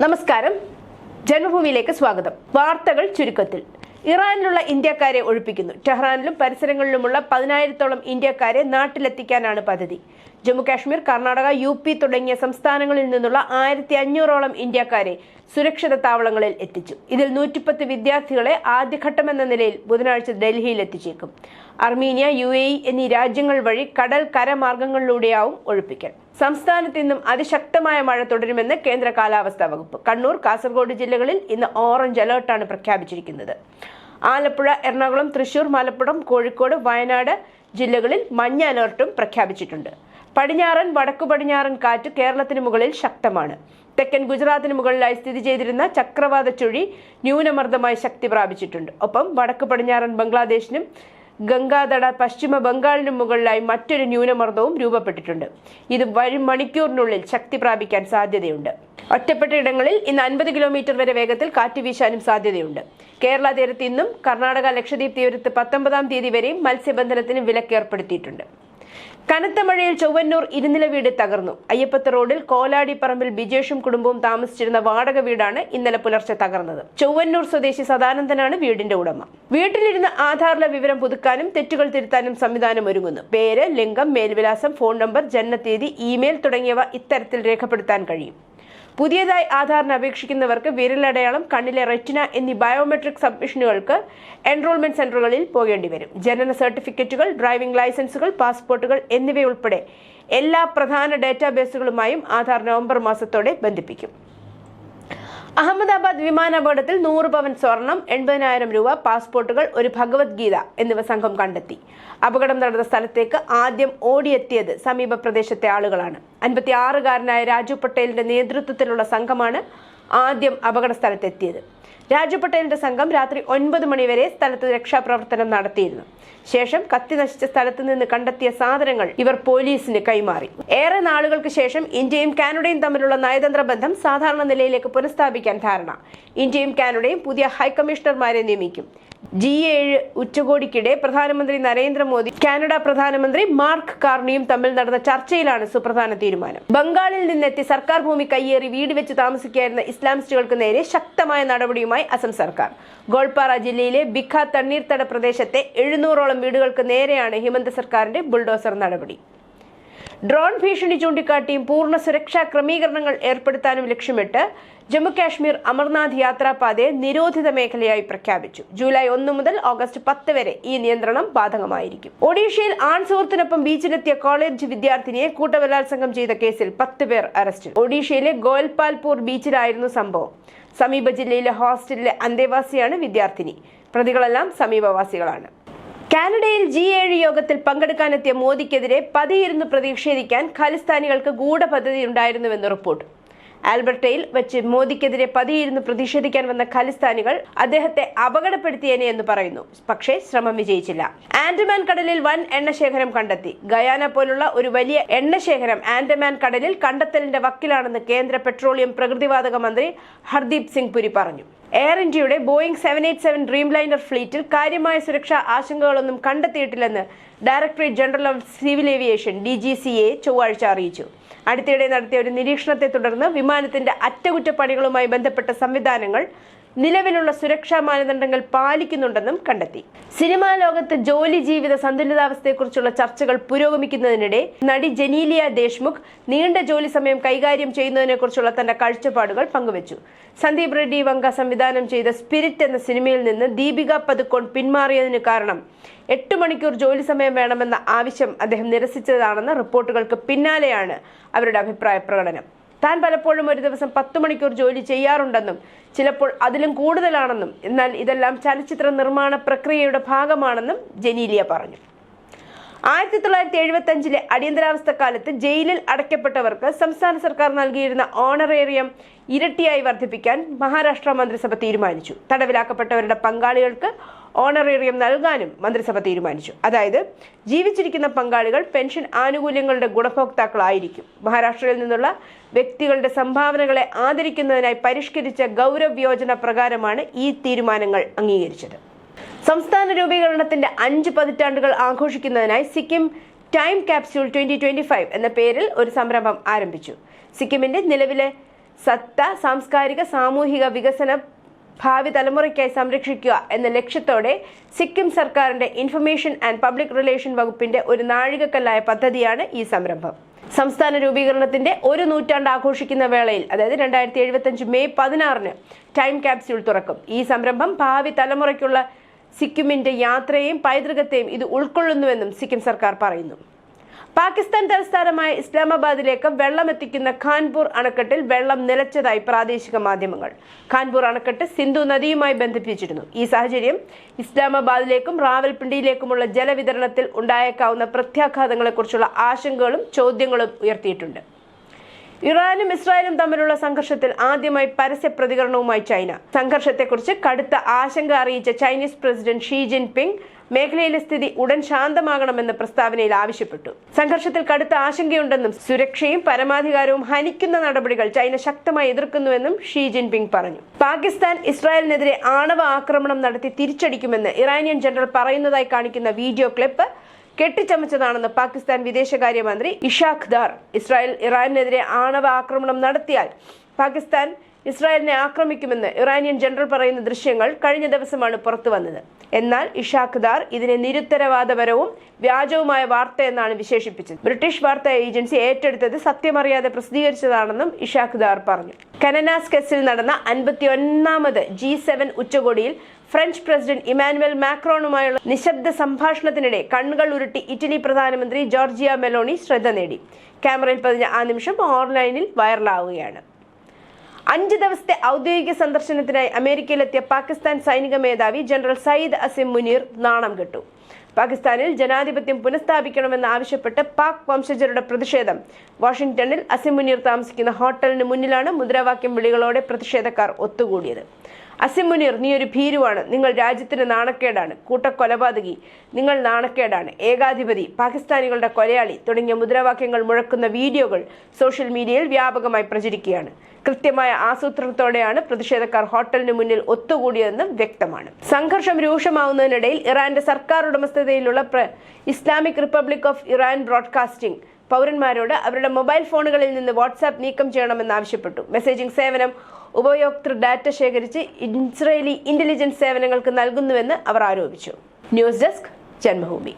നമസ്കാരം. ജന്മഭൂമിയിലേക്ക് സ്വാഗതം. വാർത്തകൾ ചുരുക്കത്തിൽ. ഇറാനിലുള്ള ഇന്ത്യക്കാരെ ഒഴിപ്പിക്കുന്നു. ടെഹ്റാനിലും പരിസരങ്ങളിലുമുള്ള പതിനായിരത്തോളം ഇന്ത്യക്കാരെ നാട്ടിലെത്തിക്കാനാണ് പദ്ധതി. ജമ്മു കാശ്മീർ കർണാടക യു പി തുടങ്ങിയ സംസ്ഥാനങ്ങളിൽ നിന്നുള്ള ആയിരത്തി അഞ്ഞൂറോളം ഇന്ത്യക്കാരെ സുരക്ഷിത താവളങ്ങളിൽ എത്തിച്ചു. ഇതിൽ നൂറ്റിപ്പത്ത് വിദ്യാർത്ഥികളെ ആദ്യഘട്ടമെന്ന നിലയിൽ ബുധനാഴ്ച ഡൽഹിയിൽ എത്തിച്ചേക്കും. അർമീനിയ യു എ എന്നീ രാജ്യങ്ങൾ വഴി കടൽ കരമാർഗങ്ങളിലൂടെയാവും ഒഴിപ്പിക്കൽ. സംസ്ഥാനത്ത് ഇന്നും അതിശക്തമായ മഴ തുടരുമെന്ന് കേന്ദ്ര കാലാവസ്ഥാ വകുപ്പ്. കണ്ണൂർ കാസർഗോഡ് ജില്ലകളിൽ ഇന്ന് ഓറഞ്ച് അലേർട്ടാണ് പ്രഖ്യാപിച്ചിരിക്കുന്നത്. ആലപ്പുഴ എറണാകുളം തൃശൂർ മലപ്പുറം കോഴിക്കോട് വയനാട് ജില്ലകളിൽ മഞ്ഞ അലേർട്ടും പ്രഖ്യാപിച്ചിട്ടുണ്ട്. പടിഞ്ഞാറൻ വടക്കു പടിഞ്ഞാറൻ കാറ്റ് കേരളത്തിന് മുകളിൽ ശക്തമാണ്. തെക്കൻ ഗുജറാത്തിന് മുകളിലായി സ്ഥിതി ചെയ്തിരുന്ന ചക്രവാത ചുഴി ന്യൂനമർദ്ദമായി ശക്തി പ്രാപിച്ചിട്ടുണ്ട്. ഒപ്പം വടക്ക് പടിഞ്ഞാറൻ ബംഗ്ലാദേശിനും ഗംഗാതട പശ്ചിമ ബംഗാളിനും മുകളിലായി മറ്റൊരു ന്യൂനമർദ്ദവും രൂപപ്പെട്ടിട്ടുണ്ട്. ഇത് വരും മണിക്കൂറിനുള്ളിൽ ശക്തി പ്രാപിക്കാൻ സാധ്യതയുണ്ട്. ഒറ്റപ്പെട്ട ഇടങ്ങളിൽ ഇന്ന് അൻപത് കിലോമീറ്റർ വരെ വേഗത്തിൽ കാറ്റ് വീശാനും സാധ്യതയുണ്ട്. കേരള തീരത്ത് ഇന്നും കർണാടക ലക്ഷദ്വീപ് തീരത്ത് പത്തൊമ്പതാം തീയതി വരെയും മത്സ്യബന്ധനത്തിന് വിലക്ക് ഏർപ്പെടുത്തിയിട്ടുണ്ട് കനത്ത മഴയിൽ ചൊവ്വന്നൂർ ഇരുനില വീട് തകർന്നു. അയ്യപ്പത്ത് റോഡിൽ കോലാടിപ്പറമ്പിൽ ബിജേഷും കുടുംബവും താമസിച്ചിരുന്ന വാടക വീടാണ് ഇന്നലെ പുലർച്ചെ തകർന്നത്. ചൊവ്വന്നൂർ സ്വദേശി സദാനന്ദനാണ് വീടിന്റെ ഉടമ. വീട്ടിലിരുന്ന് ആധാറിലെ വിവരം പുതുക്കാനും തെറ്റുകൾ തിരുത്താനും സംവിധാനം ഒരുങ്ങുന്നു. പേര് ലിംഗം മേൽവിലാസം ഫോൺ നമ്പർ ജനനത്തീയതി ഇമെയിൽ തുടങ്ങിയവ ഇത്തരത്തിൽ രേഖപ്പെടുത്താൻ കഴിയും. പുതിയതായി ആധാറിന് അപേക്ഷിക്കുന്നവർക്ക് വിരലടയാളം കണ്ണിലെ റെറ്റിന എന്നീ ബയോമെട്രിക് സബ്മിഷനുകൾക്ക് എൻറോൾമെന്റ് സെന്ററുകളിൽ പോകേണ്ടി വരും. ജനന സർട്ടിഫിക്കറ്റുകൾ ഡ്രൈവിംഗ് ലൈസൻസുകൾ പാസ്പോർട്ടുകൾ എന്നിവയുൾപ്പെടെ എല്ലാ പ്രധാന ഡാറ്റാബേസുകളുമായും ആധാർ നവംബർ മാസത്തോടെ ബന്ധിപ്പിക്കും. അഹമ്മദാബാദ് വിമാനാപകടത്തിൽ നൂറ് പവൻ സ്വർണം എൺപതിനായിരം രൂപ പാസ്പോർട്ടുകൾ ഒരു ഭഗവത്ഗീത എന്നിവ സംഘം കണ്ടെത്തി. അപകടം നടന്ന സ്ഥലത്തേക്ക് ആദ്യം ഓടിയെത്തിയത് സമീപ പ്രദേശത്തെ ആളുകളാണ്. അൻപത്തി ആറുകാരനായ രാജു പട്ടേലിന്റെ നേതൃത്വത്തിലുള്ള സംഘമാണ് ആദ്യം അപകട സ്ഥലത്തെത്തിയത് രാജു പട്ടേലിന്റെ സംഘം രാത്രി ഒൻപത് മണിവരെ സ്ഥലത്ത് രക്ഷാപ്രവർത്തനം നടത്തിയിരുന്നു. ശേഷം കത്തി നശിച്ച സ്ഥലത്ത് നിന്ന് കണ്ടെത്തിയ സാധനങ്ങൾ ഇവർ പോലീസിന് കൈമാറി. ഏറെ നാളുകൾക്ക് ശേഷം ഇന്ത്യയും കാനഡയും തമ്മിലുള്ള നയതന്ത്ര ബന്ധം സാധാരണ നിലയിലേക്ക് പുനഃസ്ഥാപിക്കാൻ ധാരണ. ഇന്ത്യയും കാനഡയും പുതിയ ഹൈക്കമ്മീഷണർമാരെ നിയമിക്കും. ജി ഏഴ് ഉച്ചകോടിക്കിടെ പ്രധാനമന്ത്രി നരേന്ദ്രമോദി കാനഡ പ്രധാനമന്ത്രി മാർക്ക് കാർണിയും തമ്മിൽ നടന്ന ചർച്ചയിലാണ് സുപ്രധാന തീരുമാനം. ബംഗാളിൽ നിന്നെത്തി സർക്കാർ ഭൂമി കയ്യേറി വീട് വെച്ച് താമസിക്കായിരുന്ന ഇസ്ലാമിസ്റ്റുകൾക്ക് നേരെ ശക്തമായ നടപടിയുമായി അസം സർക്കാർ. ഗോൾപാറ ജില്ലയിലെ ബിഖ തണ്ണീർത്തട പ്രദേശത്തെ എഴുന്നൂറോളം വീടുകൾക്ക് നേരെയാണ് ഹിമന്ത സർക്കാരിന്റെ ബുൾഡോസർ നടപടി. ഡ്രോൺ ഭീഷണി ചൂണ്ടിക്കാട്ടിയും പൂർണ സുരക്ഷാ ക്രമീകരണങ്ങൾ ഏർപ്പെടുത്താനും ലക്ഷ്യമിട്ട് ജമ്മുകാശ്മീർ അമർനാഥ് യാത്രാപാതയെ നിരോധിത മേഖലയായി പ്രഖ്യാപിച്ചു. ജൂലൈ ഒന്ന് മുതൽ ഓഗസ്റ്റ് പത്ത് വരെ ഈ നിയന്ത്രണം ബാധകമായിരിക്കും. ഒഡീഷയിൽ ആൺ സുഹൃത്തിനൊപ്പം ബീച്ചിലെത്തിയ കോളേജ് വിദ്യാർത്ഥിനിയെ കൂട്ടബലാത്സംഗം ചെയ്ത കേസിൽ പത്ത് പേർ അറസ്റ്റിൽ. ഒഡീഷയിലെ ഗോൽപാൽപൂർ ബീച്ചിലായിരുന്നു സംഭവം. സമീപ ജില്ലയിലെ ഹോസ്റ്റലിലെ അന്തേവാസിയാണ് വിദ്യാർത്ഥിനി. പ്രതികളെല്ലാം സമീപവാസികളാണ്. കാനഡയിൽ ജി ഏഴ് യോഗത്തിൽ പങ്കെടുക്കാനെത്തിയ മോദിക്കെതിരെ പതിയിരുന്ന് പ്രതിഷേധിക്കാൻ ഖലിസ്ഥാനികൾക്ക് ഗൂഢപദ്ധതി ഉണ്ടായിരുന്നുവെന്ന് റിപ്പോർട്ട്. ആൽബർട്ടയിൽ വെച്ച് മോദിക്കെതിരെ പതിയിരുന്ന് പ്രതിഷേധിക്കാൻ വന്ന ഖലിസ്ഥാനികൾ അദ്ദേഹത്തെ അപകടപ്പെടുത്തിയേനെ എന്ന് പറയുന്നു. പക്ഷേ ശ്രമം വിജയിച്ചില്ല. ആൻഡമാൻ കടലിൽ വൻ എണ്ണശേഖരം കണ്ടെത്തി. ഗയാന പോലുള്ള ഒരു വലിയ എണ്ണശേഖരം ആൻഡമാൻ കടലിൽ കണ്ടെത്തലിന്റെ വക്കിലാണെന്ന് കേന്ദ്ര പെട്രോളിയം പ്രകൃതിവാതക മന്ത്രി ഹർദീപ് സിംഗ് പുരി പറഞ്ഞു. എയർ ഇന്ത്യയുടെ Boeing seven eight seven Dreamliner ഫ്ലീറ്റിൽ കാര്യമായ സുരക്ഷാ ആശങ്കകളൊന്നും കണ്ടെത്തിയിട്ടില്ലെന്ന് Directorate General of Civil Aviation D G C A ചൊവ്വാഴ്ച അറിയിച്ചു. അടുത്തിടെ നടത്തിയ ഒരു നിരീക്ഷണത്തെ തുടർന്ന് വിമാനത്തിന്റെ അറ്റകുറ്റപ്പണികളുമായി ബന്ധപ്പെട്ട സംവിധാനങ്ങൾ നിലവിലുള്ള സുരക്ഷാ മാനദണ്ഡങ്ങൾ പാലിക്കുന്നുണ്ടെന്നും കണ്ടെത്തി. സിനിമാ ലോകത്ത് ജോലി ജീവിത സന്തുലിതാവസ്ഥയെക്കുറിച്ചുള്ള ചർച്ചകൾ പുരോഗമിക്കുന്നതിനിടെ നടി ജനീലിയ ദേശ്മുഖ് നീണ്ട ജോലി സമയം കൈകാര്യം ചെയ്യുന്നതിനെക്കുറിച്ചുള്ള തന്റെ കാഴ്ചപ്പാടുകൾ പങ്കുവച്ചു. സന്ദീപ് റെഡ്ഡി വങ്ക സംവിധാനം ചെയ്ത സ്പിരിറ്റ് എന്ന സിനിമയിൽ നിന്ന് ദീപിക പതുക്കോൺ പിന്മാറിയതിന് കാരണം എട്ട് മണിക്കൂർ ജോലി സമയം വേണമെന്ന ആവശ്യം അദ്ദേഹം നിരസിച്ചതാണെന്ന റിപ്പോർട്ടുകൾക്ക് പിന്നാലെയാണ് അവരുടെ അഭിപ്രായ പ്രകടനം. താൻ പലപ്പോഴും ഒരു ദിവസം പത്ത് മണിക്കൂർ ജോലി ചെയ്യാറുണ്ടെന്നും ചിലപ്പോൾ അതിലും കൂടുതലാണെന്നും. എന്നാൽ ഇതെല്ലാം ചലച്ചിത്ര നിർമ്മാണ പ്രക്രിയയുടെ ഭാഗമാണെന്നും ജനീലിയ പറഞ്ഞു. ആയിരത്തി തൊള്ളായിരത്തി എഴുപത്തി അഞ്ചിലെ അടിയന്തരാവസ്ഥ കാലത്ത് ജയിലിൽ അടയ്ക്കപ്പെട്ടവർക്ക് സംസ്ഥാന സർക്കാർ നൽകിയിരുന്ന ഓണറേറിയം ഇരട്ടിയായി വർദ്ധിപ്പിക്കാൻ മഹാരാഷ്ട്ര മന്ത്രിസഭ തീരുമാനിച്ചു. തടവിലാക്കപ്പെട്ടവരുടെ പങ്കാളികൾക്ക് ഓണറേറിയം നൽകാനും മന്ത്രിസഭ തീരുമാനിച്ചു. അതായത് ജീവിച്ചിരിക്കുന്ന പങ്കാളികൾ പെൻഷൻ ആനുകൂല്യങ്ങളുടെ ഗുണഭോക്താക്കളായിരിക്കും. മഹാരാഷ്ട്രയിൽ നിന്നുള്ള വ്യക്തികളുടെ സംഭാവനകളെ ആദരിക്കുന്നതിനായി പരിഷ്കരിച്ച ഗൗരവ് യോജന പ്രകാരമാണ് ഈ തീരുമാനങ്ങൾ അംഗീകരിച്ചത്. സംസ്ഥാന രൂപീകരണത്തിന്റെ അഞ്ച് പതിറ്റാണ്ടുകൾ ആഘോഷിക്കുന്നതിനായി Sikkim time capsule twenty twenty five എന്ന പേരിൽ ഒരു സംരംഭം ആരംഭിച്ചു. സിക്കിമിന്റെ നിലവിലെ സത്ത സാംസ്കാരിക സാമൂഹിക വികസന ഭാവി തലമുറയ്ക്കായി സംരക്ഷിക്കുക എന്ന ലക്ഷ്യത്തോടെ സിക്കിം സർക്കാരിന്റെ ഇൻഫർമേഷൻ ആൻഡ് പബ്ലിക് റിലേഷൻ വകുപ്പിന്റെ ഒരു നാഴികക്കല്ലായ പദ്ധതിയാണ് ഈ സംരംഭം. സംസ്ഥാന രൂപീകരണത്തിന്റെ ഒരു നൂറ്റാണ്ട് ആഘോഷിക്കുന്ന വേളയിൽ അതായത് രണ്ടായിരത്തി എഴുപത്തി മെയ് പതിനാറിന് ടൈം ക്യാപ്സ്യൂൾ തുറക്കും. ഈ സംരംഭം ഭാവി തലമുറയ്ക്കുള്ള സിക്കിമിന്റെ യാത്രയെയും പൈതൃകത്തെയും ഇത് ഉൾക്കൊള്ളുന്നുവെന്നും സിക്കിം സർക്കാർ പറയുന്നു. പാകിസ്ഥാൻ തലസ്ഥാനമായ ഇസ്ലാമാബാദിലേക്ക് വെള്ളം എത്തിക്കുന്ന ഖാൻപൂർ അണക്കെട്ടിൽ വെള്ളം നിലച്ചതായി പ്രാദേശിക മാധ്യമങ്ങൾ. ഖാൻപൂർ അണക്കെട്ട് സിന്ധു നദിയുമായി ബന്ധിപ്പിച്ചിരുന്നു. ഈ സാഹചര്യം ഇസ്ലാമാബാദിലേക്കും റാവൽപിണ്ടിയിലേക്കുമുള്ള ജലവിതരണത്തിൽ ഉണ്ടായേക്കാവുന്ന പ്രത്യാഘാതങ്ങളെക്കുറിച്ചുള്ള ആശങ്കകളും ചോദ്യങ്ങളും ഉയർത്തിയിട്ടുണ്ട്. ഇറാനും ഇസ്രായേലും തമ്മിലുള്ള സംഘർഷത്തിൽ ആദ്യമായി പരസ്യ പ്രതികരണവുമായി ചൈന. സംഘർഷത്തെക്കുറിച്ച് കടുത്ത ആശങ്ക അറിയിച്ച ചൈനീസ് പ്രസിഡന്റ് ഷീ ജിൻപിങ് മേഖലയിലെ സ്ഥിതി ഉടൻ ശാന്തമാകണമെന്ന് പ്രസ്താവനയിൽ ആവശ്യപ്പെട്ടു. സംഘർഷത്തിൽ കടുത്ത ആശങ്കയുണ്ടെന്നും സുരക്ഷയും പരമാധികാരവും ഹനിക്കുന്ന നടപടികൾ ചൈന ശക്തമായി എതിർക്കുന്നുവെന്നും ഷീ ജിൻപിങ് പറഞ്ഞു. പാകിസ്ഥാൻ ഇസ്രായേലിനെതിരെ ആണവ ആക്രമണം നടത്തി തിരിച്ചടിക്കുമെന്ന് ഇറാനിയൻ ജനറൽ പറയുന്നതായി കാണിക്കുന്ന വീഡിയോ ക്ലിപ്പ് കെട്ടിച്ചമച്ചതാണെന്ന് പാകിസ്ഥാൻ വിദേശകാര്യമന്ത്രി ഇഷാഖ് ദാർ. ഇസ്രായേൽ ഇറാനെതിരെ ആണവ ആക്രമണം നടത്തിയാൽ പാകിസ്ഥാൻ ഇസ്രായേലിനെ ആക്രമിക്കുമെന്ന് ഇറാനിയൻ ജനറൽ പറയുന്ന ദൃശ്യങ്ങൾ കഴിഞ്ഞ ദിവസമാണ് പുറത്തു വന്നത്. എന്നാൽ ഇഷാഖ് ദാർ ഇതിനെ നിരുത്തരവാദപരവും വ്യാജവുമായ വാർത്ത എന്നാണ് വിശേഷിപ്പിച്ചത്. ബ്രിട്ടീഷ് വാർത്താ ഏജൻസി ഏറ്റെടുത്തത് സത്യമറിയാതെ പ്രസിദ്ധീകരിച്ചതാണെന്നും ഇഷാഖ് ദാർ പറഞ്ഞു. കനനാസ് കെസിൽ നടന്ന അൻപത്തി ഒന്നാമത് ജി സെവൻ ഉച്ചകോടിയിൽ ഫ്രഞ്ച് പ്രസിഡന്റ് ഇമാനുവൽ മാക്രോണുമായുള്ള നിശബ്ദ സംഭാഷണത്തിനിടെ കണ്ണുകൾ ഉരുട്ടി ഇറ്റലി പ്രധാനമന്ത്രി ജോർജിയ മെലോണി ശ്രദ്ധ നേടി. ക്യാമറയിൽ പതിഞ്ഞ ആ നിമിഷം ഓൺലൈനിൽ വൈറലാവുകയാണ്. അഞ്ച് ദിവസത്തെ ഔദ്യോഗിക സന്ദർശനത്തിനായി അമേരിക്കയിലെത്തിയ പാകിസ്ഥാൻ സൈനിക മേധാവി ജനറൽ സയ്യിദ് അസിം മുനീർ നാണം കെട്ടു. പാകിസ്ഥാനിൽ ജനാധിപത്യം പുനഃസ്ഥാപിക്കണമെന്ന് ആവശ്യപ്പെട്ട് പാക് വംശജരുടെ പ്രതിഷേധം. വാഷിംഗ്ടണിൽ അസിം മുനീർ താമസിക്കുന്ന ഹോട്ടലിന് മുന്നിലാണ് മുദ്രാവാക്യം വിളികളോടെ പ്രതിഷേധക്കാർ ഒത്തുകൂടിയത്. അസിം മുനീർ നീ ഒരു ഭീരുവാണ്. നിങ്ങൾ രാജ്യത്തിന് നാണക്കേടാണ്. കൂട്ടക്കൊലപാതകി. നിങ്ങൾ നാണക്കേടാണ്. ഏകാധിപതി പാകിസ്ഥാനികളുടെ കൊലയാളി തുടങ്ങിയ മുദ്രാവാക്യങ്ങൾ മുഴക്കുന്ന വീഡിയോകൾ സോഷ്യൽ മീഡിയയിൽ വ്യാപകമായി പ്രചരിക്കുകയാണ്. കൃത്യമായ ആസൂത്രണത്തോടെയാണ് പ്രതിഷേധക്കാർ ഹോട്ടലിന് മുന്നിൽ ഒത്തുകൂടിയതെന്നും വ്യക്തമാണ്. സംഘർഷം രൂക്ഷമാവുന്നതിനിടയിൽ ഇറാന്റെ സർക്കാർ ഉടമസ്ഥതയിലുള്ള Islamic Republic of Iran Broadcasting പൗരന്മാരോട് അവരുടെ മൊബൈൽ ഫോണുകളിൽ നിന്ന് വാട്സാപ്പ് നീക്കം ചെയ്യണമെന്ന് ആവശ്യപ്പെട്ടു. മെസ്സേജിംഗ് സേവനം ഉപയോക്തൃ ഡാറ്റ ശേഖരിച്ച് ഇസ്രയേലി ഇന്റലിജൻസ് സേവനങ്ങൾക്ക് നൽകുന്നുവെന്ന് അവർ ആരോപിച്ചു. News desk Janmabhumi.